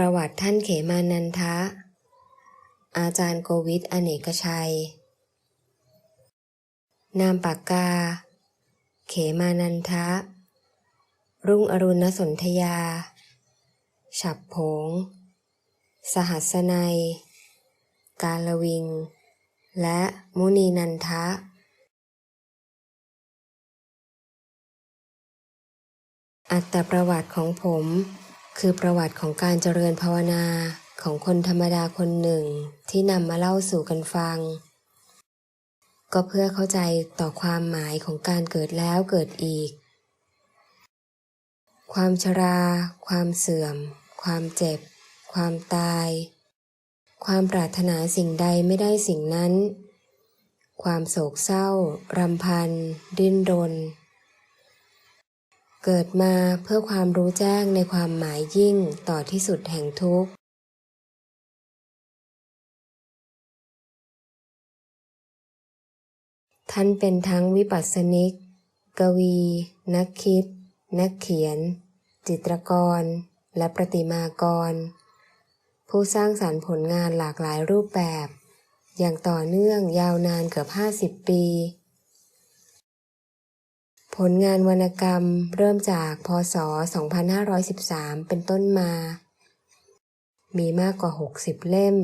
ประวัติท่านเขมานันทะ อาจารย์โกวิทอเนกชัย นามปากกา เขมานันทะ รุ่งอรุณสนธยา ฉับผง สหัสนัย กาลวิง และมุนีนันทะอัตประวัติของผม คือประวัติของการเจริญภาวนาของคนธรรมดาคนหนึ่งที่นำมาเล่าสู่กันฟัง ก็เพื่อเข้าใจต่อความหมายของการเกิดแล้วเกิดอีก ความชรา ความเสื่อม ความเจ็บ ความตาย ความปรารถนาสิ่งใดไม่ได้สิ่งนั้น ความโศกเศร้ารำพัน ดิ้นรน เกิดมาเพื่อความรู้แจ้งในความหมายยิ่งต่อที่สุดแห่งทุกข์ ท่านเป็นทั้งวิปัสสนิก กวี นักคิด นักเขียน จิตรกร และประติมากร ผู้สร้างสรรค์ผลงานหลากหลายรูปแบบ อย่างต่อเนื่องยาวนานเกือบ 50 ปี ผลงานวรรณกรรมเริ่มจากพศ 2513 เป็นต้นมา มีมากกว่า 60 เล่ม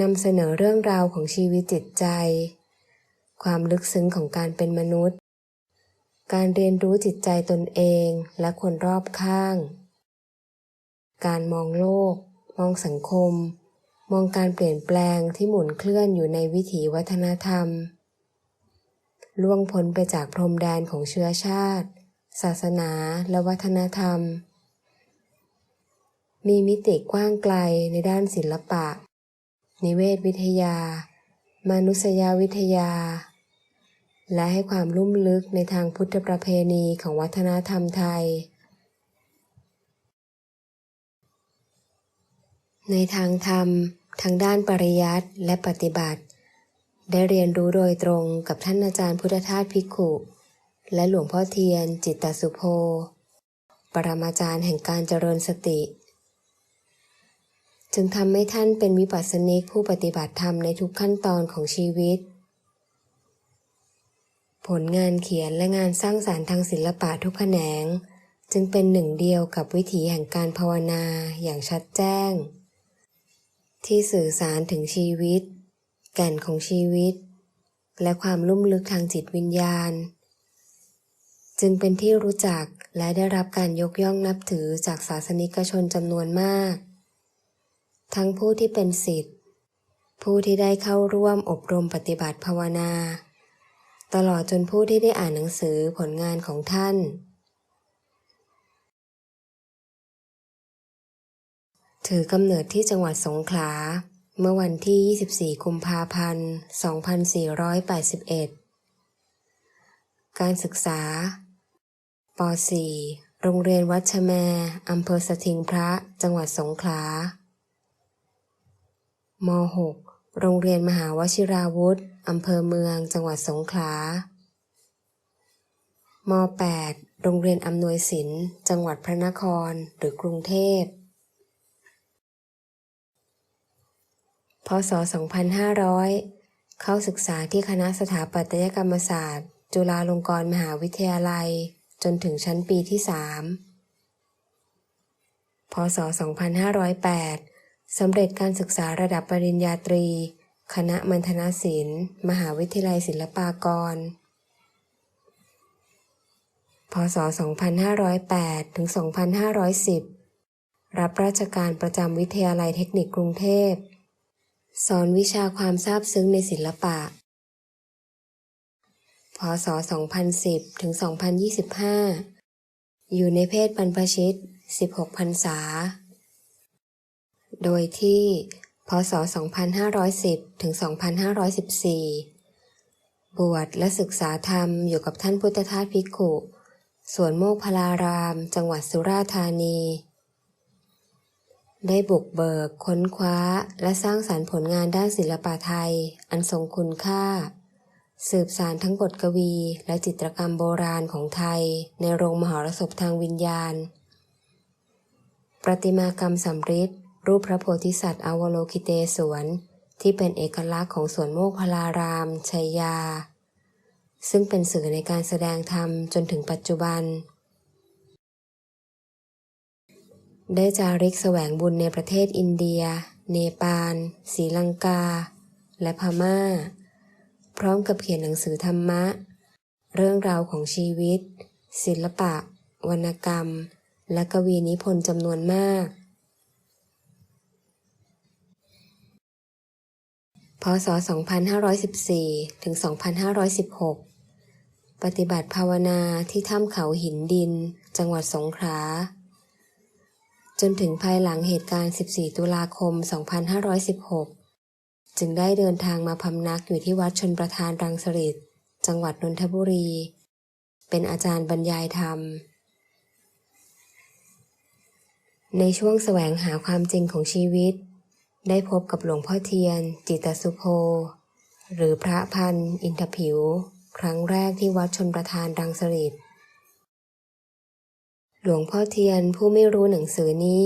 นำเสนอเรื่องราวของชีวิตจิตใจ ความลึกซึ้งของการเป็นมนุษย์ การเรียนรู้จิตใจตนเองและคนรอบข้าง การมองโลก มองสังคม มองการเปลี่ยนแปลงที่หมุนเคลื่อนอยู่ในวิถีวัฒนธรรม ล่วงพ้นไปจากพรมแดนของเชื้อชาติ ศาสนาและวัฒนธรรม มีมิติกว้างไกลในด้านศิลปะ นิเวศวิทยา มนุษยวิทยา และให้ความลุ่มลึกในทางพุทธประเพณีของวัฒนธรรมไทย ในทางธรรมทางด้านปริยัติและปฏิบัติ ได้เรียนรู้โดยตรงกับท่านอาจารย์พุทธทาสภิกขุ และหลวงพ่อเทียนจิตตสุโภ ปรมาจารย์แห่งการเจริญสติ จึงทำให้ท่านเป็นวิปัสสนิกผู้ปฏิบัติธรรมในทุกขั้นตอนของชีวิต ผลงานเขียนและงานสร้างสารรค์ทางศิลปะทุกแขนง จึงเป็นหนึ่งเดียวกับวิถีแห่งการภาวนาอย่างชัดแจ้ง ที่สื่อสารถึงชีวิต แก่นของชีวิต และความลุ่มลึกทางจิตวิญญาณ จึงเป็นที่รู้จักและได้รับการยกย่องนับถือจากศาสนิกชนจำนวนมาก ทั้งผู้ที่เป็นศิษย์ผู้ที่ได้เข้าร่วมอบรมปฏิบัติภาวนา ตลอดจนผู้ที่ได้อ่านหนังสือผลงานของท่านถือกำเนิดที่จังหวัดสงขลา เมื่อวันที่ 24 กุมภาพันธ์ 2481 การศึกษา ป .4 โรงเรียนวัดชแมอำเภอสถิงพระ จังหวัดสงขลา ม .6 โรงเรียนมหาวชิราวุธอำเภอเมือง จังหวัดสงขลา ม .8 โรงเรียนอำนวยสินจังหวัดพระนคร หรือกรุงเทพ พศ 2500 เข้าศึกษาที่คณะสถาปัตยกรรมศาสตร์ จุฬาลงกรณ์มหาวิทยาลัย จนถึงชั้นปีที่ 3 พศ 2508 สำเร็จการศึกษาระดับปริญญาตรี คณะมัณฑนศิลป์ มหาวิทยาลัยศิลปากร พศ 2508 ถึง 2510 รับราชการประจำวิทยาลัยเทคนิคกรุงเทพ สอนวิชาความซาบซึ้งในศิลปะ พศ 2010 ถึง 2025 อยู่ในเพศบรรพชิต 16พรรษา โดยที่ พศ 2510 ถึง 2514 บวชและศึกษาธรรมอยู่กับท่านพุทธทาสภิกขุ สวนโมกพลาราม จังหวัดสุราษฎร์ธานี ได้บุกเบิก ค้นคว้า และสร้างสารรค์ผลงานด้านศิลปะไทย อันทรงคุณค่า สืบสารทั้งบทกวีและจิตรกรรมโบราณของไทย ในโรงมหรสพทางวิญญาณ ประติมากรรมสำริดรูปพระโพธิสัตว์อวโลกิเตศวน ที่เป็นเอกลักษณ์ของสวนโมกพลารามชัยยา ซึ่งเป็นสื่อในการแสดงธรรมจนถึงปัจจุบัน ได้จาริกแสวงบุญในประเทศอินเดีย เนปาลศรีลังกา และพม่า พร้อมกับเขียนหนังสือธรรมะ เรื่องราวของชีวิต ศิลปะ วรรณกรรม และกวีนิพนธ์จำนวนมาก พศ 2514 ถึง 2516 ปฏิบัติภาวนาที่ถ้ำเขาหินดิน จังหวัดสงขลา จนถึงภายหลังเหตุการณ์ 14 ตุลาคม 2516 จึงได้เดินทางมาพำนักอยู่ที่วัดชนประทานรังสฤษจังหวัดนนทบุรี เป็นอาจารย์บรรยายธรรม ในช่วงแสวงหาความจริงของชีวิต ได้พบกับหลวงพ่อเทียน จิตสุโภหรือพระพันอินทผิว ครั้งแรกที่วัดชนประทานรังสฤษ หลวงพ่อเทียนผู้ไม่รู้หนังสือนี้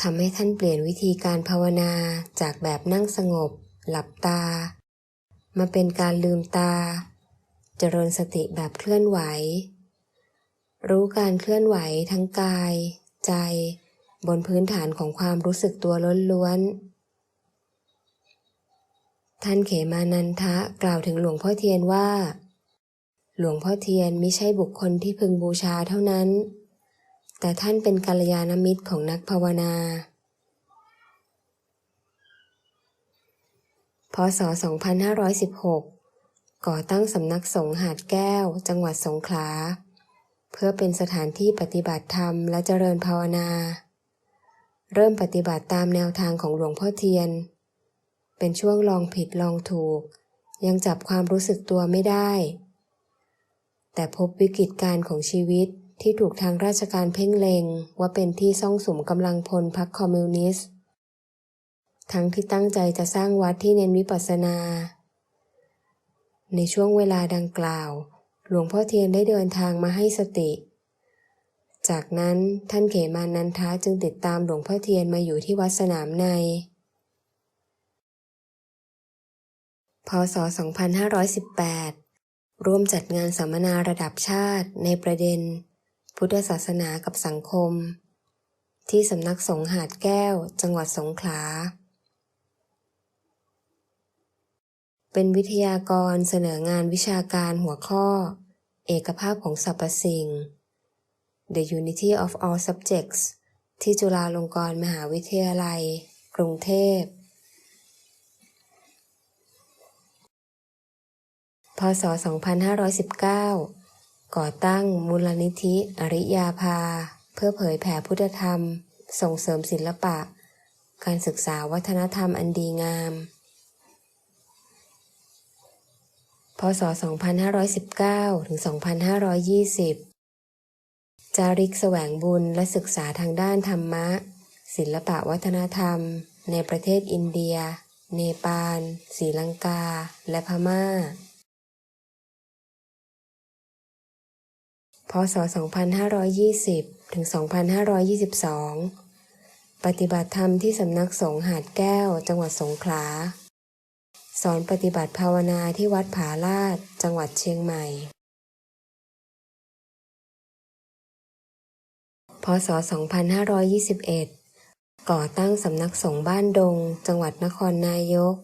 ทำให้ท่านเปลี่ยนวิธีการภาวนาจากแบบนั่งสงบ หลับตา มาเป็นการลืมตา เจริญสติแบบเคลื่อนไหว รู้การเคลื่อนไหวทั้งกาย ใจ บนพื้นฐานของความรู้สึกตัวล้วนๆ ท่านเขมานันทะกล่าวถึงหลวงพ่อเทียนว่า หลวงพ่อเทียนไม่ใช่บุคคลที่พึงบูชาเท่านั้น แต่ท่านเป็นกัลยาณมิตรของนักภาวนา พศ 2516 ก่อตั้งสำนักสงฆ์หาดแก้ว จังหวัดสงขลา เพื่อเป็นสถานที่ปฏิบัติธรรมและเจริญภาวนา เริ่มปฏิบัติตามแนวทางของหลวงพ่อเทียน เป็นช่วงลองผิดลองถูก ยังจับความรู้สึกตัวไม่ได้ แต่พบวิกฤตการณ์ของชีวิต ที่ถูกทางราชการเพ่งเล็งว่าเป็นที่ซ่องสุมกำลังพลพรรคคอมมิวนิสต์ ทั้งที่ตั้งใจจะสร้างวัดที่เน้นวิปัสสนา ในช่วงเวลาดังกล่าว หลวงพ่อเทียนได้เดินทางมาให้สติ จากนั้นท่านเขมานันทะจึงติดตามหลวงพ่อเทียนมาอยู่ที่วัดสนามใน พศ 2518 ร่วมจัดงานสัมมนาระดับชาติในประเด็น พุทธศาสนากับสังคม ที่สำนักสงฆ์หาดแก้ว จังหวัดสงขลา เป็นวิทยากรเสนองานวิชาการหัวข้อ เอกภาพของสรรพสิ่ง The Unity of All Subjects ที่จุฬาลงกรณ์มหาวิทยาลัย กรุงเทพ พศ 2519 ก่อตั้งมูลนิธิ อริยาภา เพื่อเผยแผ่พุทธธรรม ส่งเสริมศิลปะ การศึกษาวัฒนธรรมอันดีงาม พศ 2519 ถึง 2520 จาริกแสวงบุญและศึกษาทางด้านธรรมะ ศิลปะวัฒนธรรม ในประเทศอินเดีย เนปาลศรีลังกา และพม่า พศ 2520 ถึง 2522 ปฏิบัติธรรมที่สำนักสงฆ์หาดแก้ว จังหวัดสงขลา สอนปฏิบัติภาวนาที่วัดผาลาด จังหวัดเชียงใหม่ พศ 2521 ก่อตั้งสำนักสงฆ์บ้านดง จังหวัดนครนายก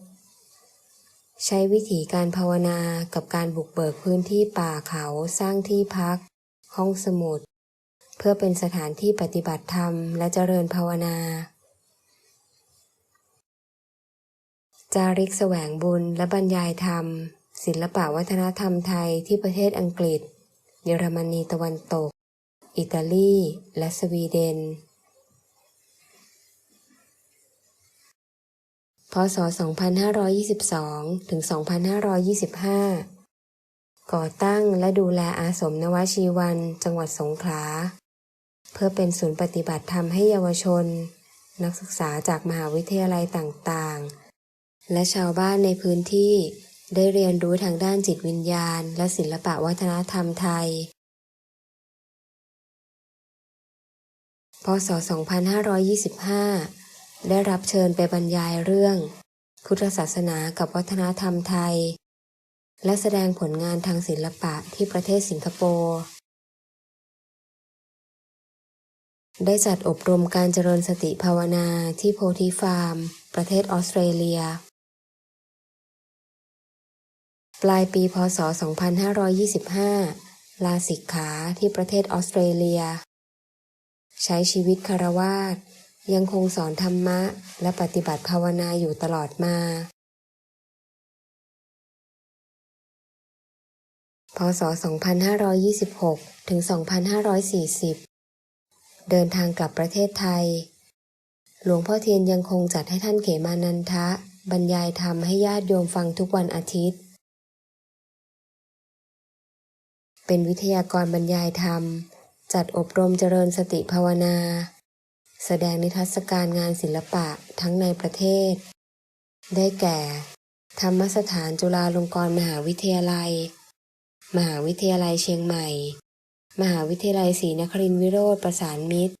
ใช้วิธีการภาวนากับการบุกเบิกพื้นที่ป่าเขาสร้างที่พัก ห้องสมุด เพื่อเป็นสถานที่ปฏิบัติธรรมและเจริญภาวนา จาริกแสวงบุญและบรรยายธรรม ศิลปะวัฒนธรรมไทยที่ประเทศอังกฤษ เยอรมนีตะวันตก อิตาลี และสวีเดนพศ 2522 ถึง 2525 ก่อตั้งและดูแลอาสมนวชีวัน จังหวัดสงขลา เพื่อเป็นศูนย์ปฏิบัติธรรมให้เยาวชน นักศึกษาจากมหาวิทยาลัยต่างๆ และชาวบ้านในพื้นที่ได้เรียนรู้ทางด้านจิตวิญญาณ และศิลปะวัฒนธรรมไทย พศ 2525 ได้รับเชิญไปบรรยายเรื่อง พุทธศาสนากับวัฒนธรรมไทย และแสดงผลงานทางศิลปะที่ประเทศสิงคโปร์ ได้จัดอบรมการเจริญสติภาวนาที่โพธิฟาร์ม ประเทศออสเตรเลีย ปลายปีพศ 2525 ลาสิกขาที่ประเทศออสเตรเลีย ใช้ชีวิตคารวาสยังคงสอนธรรมะและปฏิบัติภาวนาอยู่ตลอดมา พศ 2526 ถึง 2540 เดินทางกลับประเทศไทย หลวงพ่อเทียนยังคงจัดให้ท่านเขมานันทะ บรรยายธรรมให้ญาติโยมฟังทุกวันอาทิตย์ เป็นวิทยากรบรรยายธรรม จัดอบรมเจริญสติภาวนา แสดงนิทรรศการงานศิลปะทั้งในประเทศ ได้แก่ ธรรมสถานจุฬาลงกรณ์มหาวิทยาลัย มหาวิทยาลัยเชียงใหม่ มหาวิทยาลัยศรีนครินทรวิโรธประสานมิตร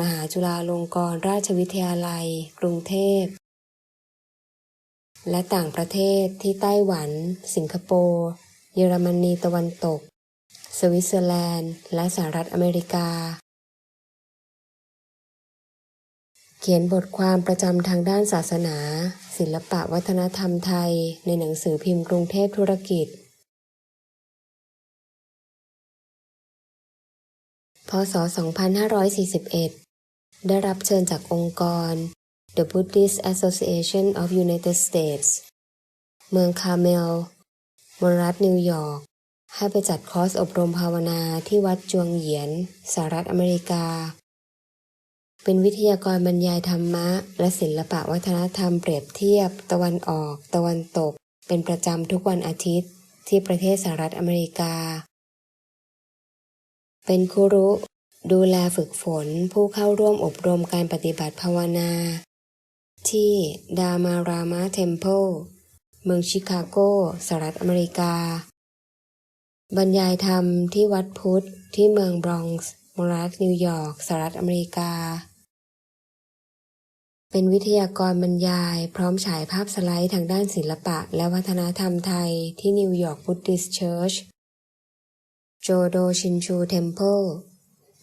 มหาจุฬาลงกรณราชวิทยาลัย กรุงเทพ และต่างประเทศที่ไต้หวัน สิงคโปร์ เยอรมนีตะวันตก สวิตเซอร์แลนด์ และสหรัฐอเมริกา เขียนบทความประจำทางด้านศาสนา ศิลปะวัฒนธรรมไทย ในหนังสือพิมพ์กรุงเทพธุรกิจ พศ 2541 ได้รับเชิญจากองค์กร The Buddhist Association of United States เมืองคาเมลมรัฐนิวยอร์ก ให้ไปจัดคอร์สอบรมภาวนาที่วัดจวงเหยียน สหรัฐอเมริกา เป็นวิทยากรบรรยายธรรมะ และศิลปะวัฒนธรรมเปรียบเทียบ ตะวันออก ตะวันตก เป็นประจำทุกวันอาทิตย์ที่ประเทศสหรัฐอเมริกา เป็นครูรุดูแลฝึกฝนผู้เข้าร่วมอบรมการปฏิบัติภาวนา ที่ดามารามาเทมเพลเมืองชิคาโกสหรัฐอเมริกา บรรยายธรรมที่วัดพุทธที่เมืองบรอนซ์มรัฐนิวยอร์กสหรัฐอเมริกา เป็นวิทยากรบรรยายพร้อมฉายภาพสไลด์ทางด้านศิลปะและวัฒนธรรมไทยที่นิวยอร์กพุทธิสเชิร์ช โจโดชินชูเทมเพิล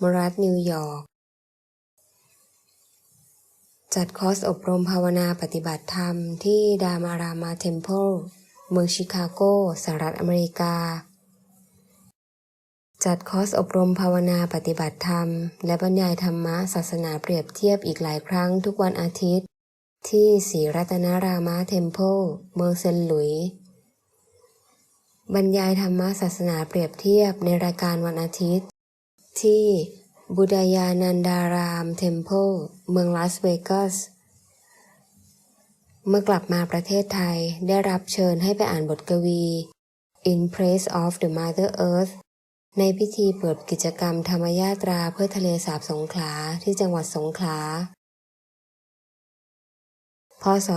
มรัฐนิวยอร์ก จัดคอร์สอบรมภาวนาปฏิบัติธรรมที่ดามารามาเทมเพิลเมืองชิคาโกสหรัฐอเมริกา จัดคอร์สอบรมภาวนาปฏิบัติธรรม และบรรยายธรรมะศาสนาเปรียบเทียบอีกหลายครั้งทุกวันอาทิตย์ ที่ศรีรัตนารามาเทมเพิลเมืองเซนหลุยส์ บรรยายธรรมะศาสนาเปรียบเทียบในรายการวันอาทิตย์ ที่บุดายานันดารามเทมเพลเมืองลาสเวกัส เมื่อกลับมาประเทศไทยได้รับเชิญให้ไปอ่านบทกวี In Praise of the Mother Earth ในพิธีเปิดกิจกรรมธรรมยาตราเพื่อทะเลสาบสงขลาที่จังหวัดสงขลา พศ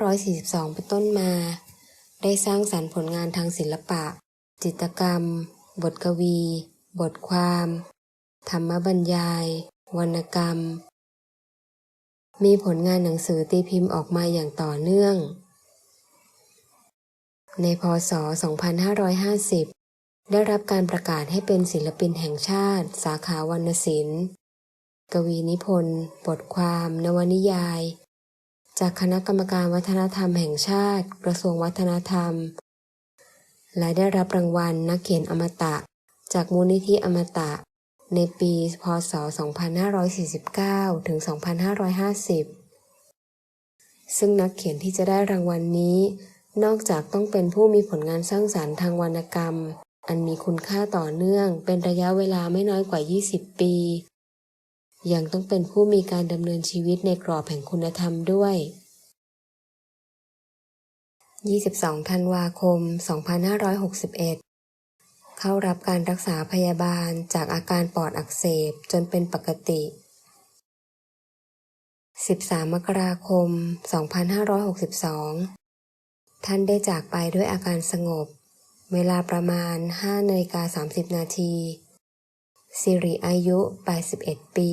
2542 เป็นต้นมา ได้สร้างสรรค์ผลงานทางศิลปะ จิตกรรม บทกวี บทความ ธรรมบรรยาย วรรณกรรม มีผลงานหนังสือตีพิมพ์ออกมาอย่างต่อเนื่อง ในพศ 2550 ได้รับการประกาศให้เป็นศิลปินแห่งชาติ สาขาวรรณศิลป์ กวีนิพนธ์ บทความ นวนิยาย จากคณะกรรมการวัฒนธรรมแห่งชาติ กระทรวงวัฒนธรรม และได้รับรางวัลนักเขียนอมตะ จากมูลนิธิอมตะ ในปี พศ 2549 ถึง 2550 ซึ่งนักเขียนที่จะได้รางวัลนนี้ นอกจากต้องเป็นผู้มีผลงานสร้างสารรค์ทางวรรณกรรม อันมีคุณค่าต่อเนื่องเป็นระยะเวลาไม่น้อยกว่า 20 ปี ยังต้องเป็นผู้มีการดำเนินชีวิตในกรอบแห่งคุณธรรมด้วย 22 ธันวาคม 2561 เข้ารับการรักษาพยาบาลจากอาการปอดอักเสบจนเป็นปกติ 13 มกราคม 2562 ท่านได้จากไปด้วยอาการสงบ เวลาประมาณ5นาฬิกา30 นาที สิริอายุ 81 ปี